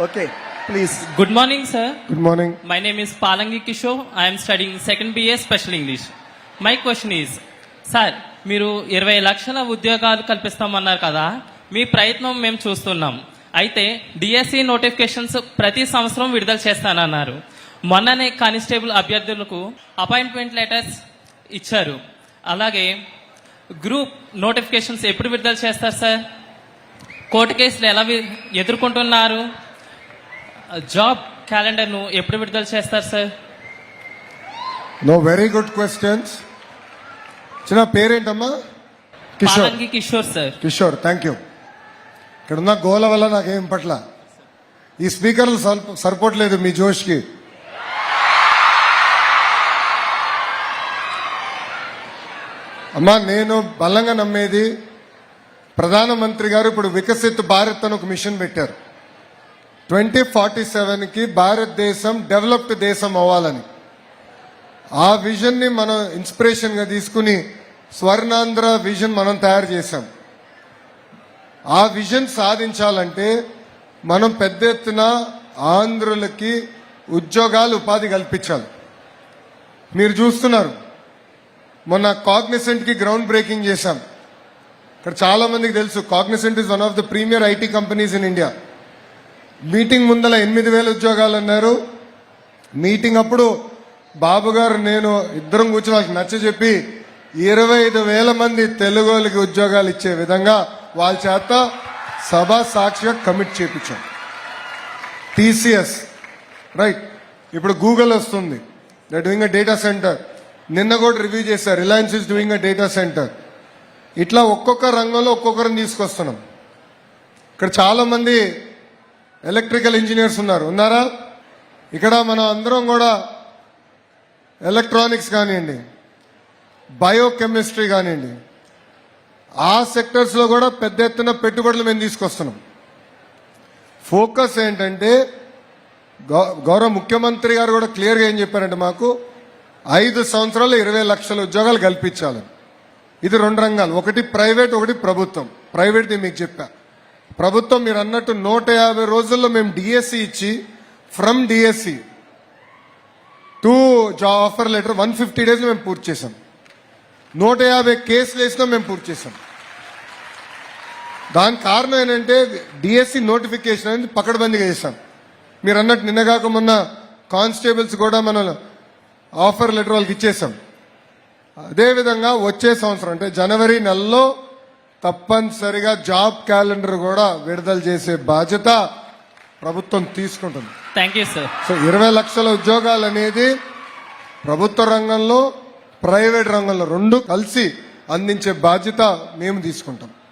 Okay, please. Good morning, sir. Good morning My name is Palangi Kishore. I am studying second BA Special English. My question is, sir మీరు ఇరవై లక్షల ఉద్యోగాలు కల్పిస్తామన్నారు కదా మీ ప్రయత్నం మేము చూస్తున్నాం అయితే డిఎస్సి నోటిఫికేషన్స్ ప్రతి సంవత్సరం విడుదల చేస్తానన్నారు మొన్ననే కానిస్టేబుల్ అభ్యర్థులకు అపాయింట్మెంట్ లెటర్స్ ఇచ్చారు అలాగే గ్రూప్ నోటిఫికేషన్స్ ఎప్పుడు విడుదల చేస్తారు సార్ కోర్టు కేసులు ఎలా ఎదుర్కొంటున్నారు జాబ్ క్యాలెండర్ను ఎప్పుడు విడుదల చేస్తారు sir no very good questions చిన్న పేరేంటమ్మా? Kishore. Palangi Kishore sir Kishore thank you ఇక్కడ ఉన్న గోల వల్ల నాకేం పట్ల? ఈ స్పీకర్లు సరిప- సరిపోవట్లేదు మీ జోష్కి. అమ్మా నేను బలంగా నమ్మేది ప్రధానమంత్రి గారు ఇప్పుడు వికసిత్ భారత్ అని ఒక మిషన్ పెట్టారు. ట్వంటీ ఫార్టీ సెవెన్కి భారతదేశం డెవలప్డ్ దేశం అవ్వాలని. ఆ విజన్ని మనం ఇన్స్పిరేషన్గా తీసుకుని స్వర్ణాంధ్ర విజన్ మనం తయారు చేశాం. ఆ విజన్ సాధించాలంటే మనం పెద్ద ఎత్తున ఆంధ్రులకి ఉద్యోగాలు ఉపాధి కల్పించాలి. మీరు చూస్తున్నారు మొన్న కాగ్నిసెంట్కి గ్రౌండ్ బ్రేకింగ్ చేశాం. ఇక్కడ చాలామందికి తెలుసు Cognizant is one of the premier IT companies in India. Meeting ముందల ఎనిమిది వేల ఉద్యోగాలు అన్నారు. మీటింగ్ అప్పుడు బాబు గారు నేను ఇద్దరం కూర్చొని వాళ్ళకి నచ్చ చెప్పి ఇరవై ఐదు వేల మంది తెలుగు వాళ్ళకి ఉద్యోగాలు ఇచ్చే విధంగా వాళ్ళ చేత సభా సాక్షిగా కమిట్ చేపించాం. టీసీఎస్. రైట్. ఇప్పుడు గూగుల్ వస్తుంది. They doing a data center నిన్న కూడా రివ్యూ చేశారు. Reliance is doing a data center ఇట్లా ఒక్కొక్క రంగంలో ఒక్కొక్కరిని తీసుకొస్తున్నాం. ఇక్కడ చాలా మంది ఎలక్ట్రికల్ ఇంజనీర్స్ ఉన్నారు. ఉన్నారా? ఇక్కడ మనం అందరం కూడా ఎలక్ట్రానిక్స్ కానివ్వండి బయోకెమిస్ట్రీ కానివ్వండి ఆ సెక్టర్స్లో కూడా పెద్ద ఎత్తున పెట్టుబడులు మేము తీసుకొస్తున్నాం. ఫోకస్ ఏంటంటే గౌ- గౌరవ ముఖ్యమంత్రి గారు కూడా క్లియర్గా ఏం చెప్పారంటే మాకు ఐదు సంవత్సరాలు ఇరవై లక్షల ఉద్యోగాలు కల్పించాలి. ఇది రెండు రంగాలు. ఒకటి ప్రైవేట్ ఒకటి ప్రభుత్వం. ప్రైవేట్ది మీకు చెప్పాను ప్రభుత్వం మీరు అన్నట్టు నూట యాభై రోజుల్లో మేము డిఎస్సి ఇచ్చి ఫ్రమ్ డిఎస్సి టూ జా offer letter one fifty days మేము పూర్తి చేసాం నూట యాభై కేసులు వేసినా మేము పూర్తి చేసాం దానికి కారణం ఏంటంటే డిఎస్సి నోటిఫికేషన్ అనేది పకడ్బందీగా చేశాం. మీరు అన్నట్టు నిన్నగాక మొన్న కానిస్టేబుల్స్ కూడా మనం ఆఫర్ లెటర్ వాళ్ళకి ఇచ్చేసాం అదేవిధంగా వచ్చే సంవత్సరం అంటే జనవరి నెలలో తప్పనిసరిగా జాబ్ క్యాలెండర్ కూడా విడుదల చేసే బాధ్యత ప్రభుత్వం తీసుకుంటుంది. థ్యాంక్ యూ సార్ సో ఇరవై లక్షల ఉద్యోగాలు అనేది ప్రభుత్వ రంగంలో ప్రైవేట్ రంగంలో రెండు కలిసి అందించే బాధ్యత మేము తీసుకుంటాం.